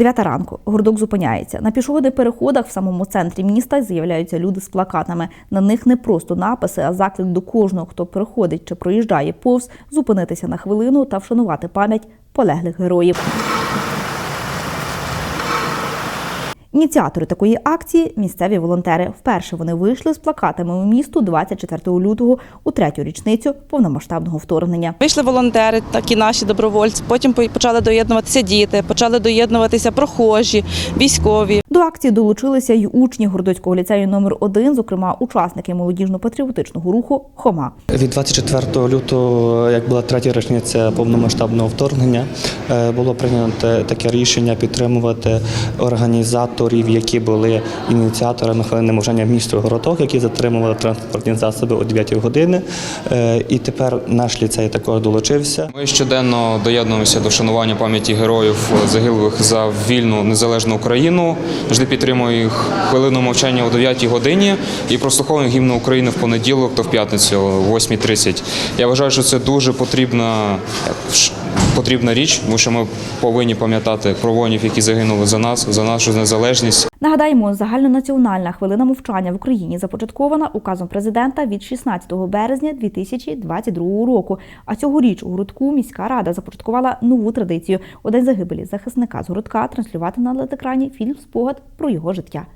Дев'ята ранку. гордок зупиняється. На пішохідних переходах в самому центрі міста з'являються люди з плакатами. На них не просто написи, а заклик до кожного, хто приходить чи проїжджає повз, зупинитися на хвилину та вшанувати пам'ять полеглих героїв. Ініціатори такої акції місцеві волонтери. Вперше вони вийшли з плакатами у місту 24 лютого у третю річницю повномасштабного вторгнення. Вийшли волонтери, так і наші добровольці. Потім почали доєднуватися діти, почали доєднуватися прохожі, військові. До акції долучилися й учні Гордоцького ліцею номер 1 зокрема учасники молодіжно-патріотичного руху Хома. Від 24 лютого, як була третя річниця повномасштабного вторгнення, е, було прийнято таке рішення підтримувати організаторів, які були ініціаторами хвилини мовчання в місто Городок, які затримували транспортні засоби о 9 години. Е, І тепер наш ліцей також долучився. Ми щоденно доєднуємося до вшанування пам'яті героїв загиблих за вільну незалежну Україну. Завжди підтримую їх хвилину мовчання о 9 годині і прослуховую гімну України в понеділок та в п'ятницю о 8.30. Я вважаю, що це дуже потрібна, потрібна річ, тому що ми повинні пам'ятати про воїнів, які загинули за нас, за нашу незалежність. Нагадаємо, загальнонаціональна хвилина мовчання в Україні започаткована указом президента від 16 березня 2022 року. А цьогоріч у Городку міська рада започаткувала нову традицію у день загибелі захисника з городка транслювати на летекрані фільм спогад про його життя.